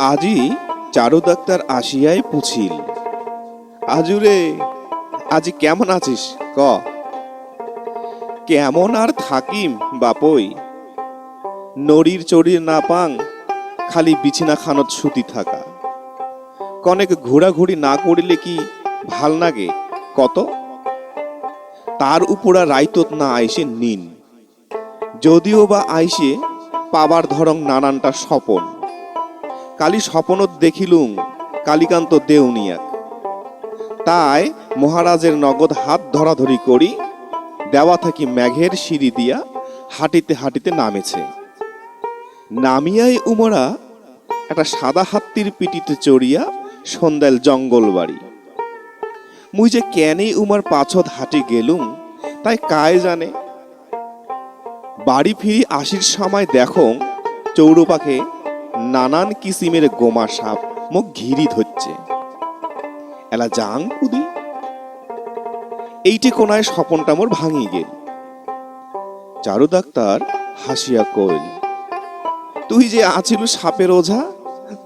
আজি চারু ডাক্তার আসিয়াই পুছিল। আজুরে আজি কেমন আছিস? ক? কেমন আর থাকিম, বাপই। নড়ির চড়ির না পাং, খালি বিছানা খানত সুতি থাকা। কনেক ঘোরাঘুরি না করিলে কি ভালো লাগে কত? তার উপরা রাইতত না আইসে নিন। যদিও বা আইসে, পাবার ধরং নানানটা স্বপন। কালি স্বপনত দেখিলুম, কালিকান্ত দেউনিয়াক তাই মহারাজের নগদ হাত ধরাধরি করি, দেওয়া থাকি মেঘের সিঁড়ি দিয়া হাঁটিতে হাঁটিতে নামেছে। নামিয়াই উমরা একটা সাদা হাত্তির পিটিতে চড়িয়া সন্ধ্যাল জঙ্গল বাড়ি। মুই যে কেনে উমার পাছত হাঁটি গেলুম, তাই কায় জানে? বাড়ি ফিরি আসির সময় দেখো চৌরপাকে নানান কিসিমের গোমা সাপ মুখ ঘিরি ধরছে। এলা জাং কুদি এইটি কোনায় স্বপনটা মোর ভাঙি গেল। চারু ডাক্তার হাসিয়া কইল, তুই যে আছিল সাপের ওঝা,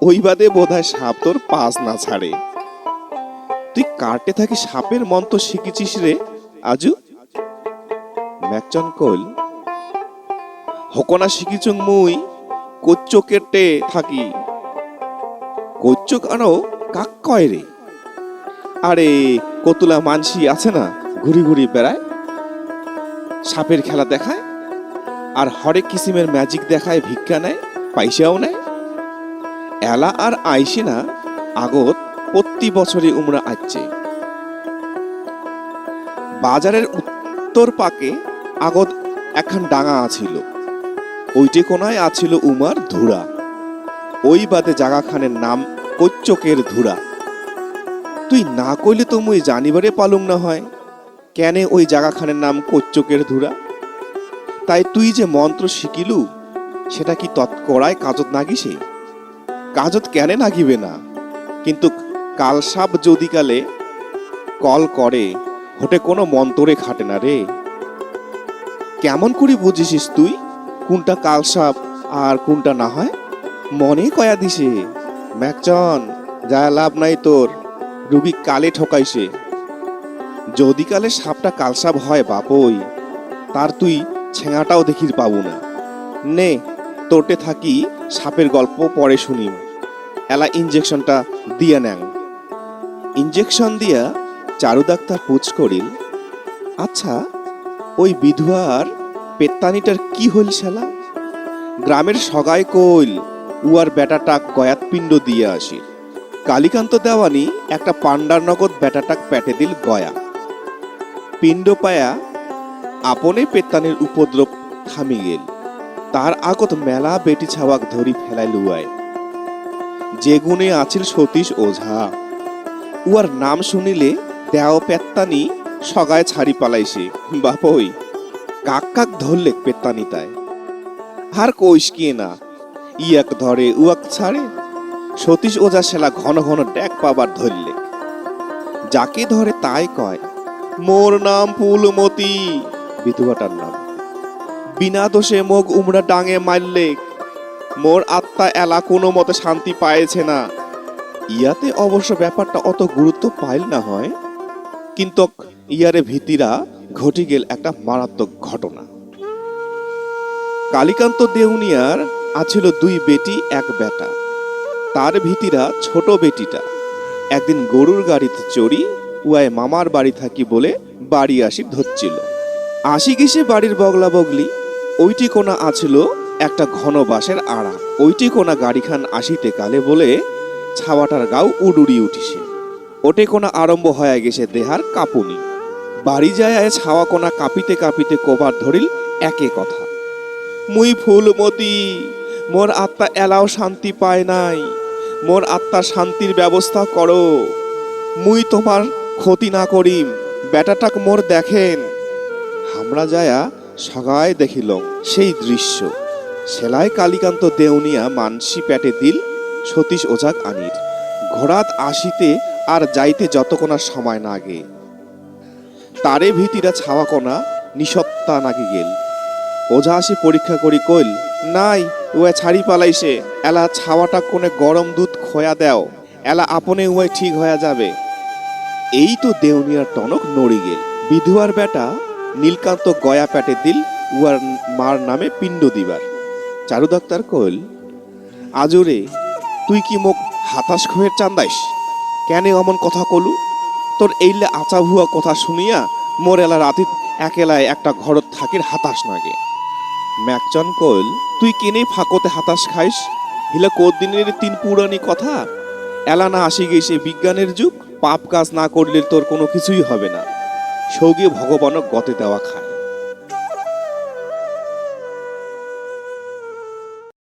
ওই বাদে বোধহয় সাপ তোর পাস না ছাড়ে। তুই কাটে থাকি সাপের মন্ত্র শিখেছিস রে, আজু? ম্যাকচন কইল হকনা শিখিছুং মুই কোচ্চকেটে থাকি। কোচ্চক আনো কাক কয় রে। আরে, কতুলা মানসি আছে না, ঘুরি ঘুরি বেড়ায়। সাপের খেলা দেখায়, আর হরেক কিসিমের ম্যাজিক দেখায়, ভিক্ষা নেয় পাইসাও নেয়। এলা আর আইসি না, আগত প্রতি বছরে উমরা আসছে বাজারের উত্তর পাকে আগত একখান ডাঙা আছিল। ওইটে কোনায় আছিল উমার ধুরা। ওই বাদে জাগাখানের নাম কৈচকের ধুরা। তুই না কইলে তো মুই জানিবারে পালুম না হয়, কেনে ওই জাগাখানের নাম কৈচকের ধুরা? তাই তুই যে মন্ত্র শিখিলু, সেটা কি তৎকড়ায় কাজত নাগিসে? কাজত কেনে নাগিবে না, কিন্তু কালসাপ যদি কালে কল করে, হোটে কোনো মন্তরে খাটে না রে। কেমন করে বুঝিসিস তুই? কোনটা কালসাপ আর কোনটা না হয়? মনে কয়া দিছে ম্যাকচন যা লাভ নাই তোর রুগী কালে ঠকাইছে। যদি কালে সাপটা কালসাপ হয় বাপই, তার তুই ছেঙাটাও দেখির পাবো না। নে, তোটে থাকি সাপের গল্প পরে শুনি এলা ইঞ্জেকশনটা দিয়া নেন ইঞ্জেকশন দিয়া চারু ডাক্তার পুছ করিল আচ্ছা ওই বিধুয়ার পেত্তানিটার কি হইল শালা? গ্রামের সগায় কইল, উয়ার বেটাটাক গয়াত পিণ্ড দিয়ে আসি। কালীকান্ত দেওয়ানি একটা পান্ডার নগদ বেটাটাক পেটে দিল গয়া। পিণ্ড পায়া আপনে পেত্তানির উপদ্রব থামি গেল। তার আগত মেলা বেটি ছাওয়াক ধরি ফেলাই লুয়ায় যে গুণে আছিল সতীশ ওঝা। উয়ার নাম শুনিলে দেও পেত্তানি সগায় ছাড়ি পালাইছে। বাপই! কাক কাক ধরলে পেত্তানি তাই আর কি না, ইয়াক ধরে উয়াক ছাড়ে, সতীশ ওজা সেলা ঘন ঘন ড্যাক পাবার ধরলে। যাকে ধরে তাই কয়, মোর নাম ফুলমতি বিধবাটার নাম। বিনা দোষে মুখ উমরা ডাঙে মারলে, মোর আত্মা এলা কোনো মতে শান্তি পায়েছে না। ইয়াতে অবশ্য ব্যাপারটা অত গুরুত্ব পাইল না হয়। কিন্তু ইয়ারে ভীতিরা ঘটি গেল একটা মারাত্মক ঘটনা। কালীকান্ত দেউনিয়ার আছিল দুই বেটি, এক বেটা। তার ভীতিরা ছোট বেটিটা। একদিন গরুর গাড়িতে চড়ি উয়ায় মামার বাড়ি থাকি বলে বাড়ি আসি ধরছিল। আসি গেছে বাড়ির বগলা বগলি, ওইটি কোনা আছিল একটা ঘন বাঁশের আড়া। ওইটি কোনা গাড়িখান আসিতে কালে বলে ছাওয়াটার গাও উডুড়ি উঠিছে। ওটে কোনা আরম্ভ হয়ে গেছে দেহার কাঁপুনি। বাড়ি যায় ছাওয়া কোনা কাঁপিতে কাঁপিতে কোবার ধরিল একে কথা। মুই ফুলমতি মোর আত্মা এলাও শান্তি পায় নাই, মোর আত্মা শান্তির ব্যবস্থা করো। মুই তোমার ক্ষতি না করিম, বেটাটাক মোর দেখেন। আমরা যায়া সগায় দেখিল সেই দৃশ্য। সেলাই কালীকান্ত দেউনিয়া মানসি প্যাটে দিল সতীশ ওজাক আনির। ঘোড়াত আসিতে আর যাইতে যতক্ষণার সময় না গে তারে ভীতিরা ছাওয়া কোনা, নিঃসত্তা নাকি গেল। ওঝা আসি পরীক্ষা করি কইল, নাই উয়ে ছাড়ি পালাইছে। এলা ছাওয়াটা কোনে গরম দুধ খোয়া দেও। এলা আপনে উয়ে ঠিক হয়ে যাবে। এই তো দেউনিয়ার টনক নড়ি গেল। বিধুয়ার বেটা নীলকান্ত গয়া প্যাটে দিল উয়ার মার নামে পিণ্ড দিবার। চারু ডাক্তার কইল, আজরে, তুই কি মোক হাতাশ খয়ের চান্দাইস? কেন অমন কথা কলু? তোর এইলে আচা ভুয়া কথা শুনিয়া মোর এলা রাতি একেলায় একটা ঘরত থাকির হাতাশ নাগে। ম্যাকচন কইল, তুই কেনে ফাঁকতে হাতাশ খাইস? হিলা দিনের তিন পুরানি কথা? এলা না আসি গেছে বিজ্ঞানের যুগ, পাপ কাজ না করলে তোর কোনো কিছুই হবে না। সৌগে ভগবানক গতে দেওয়া খায়।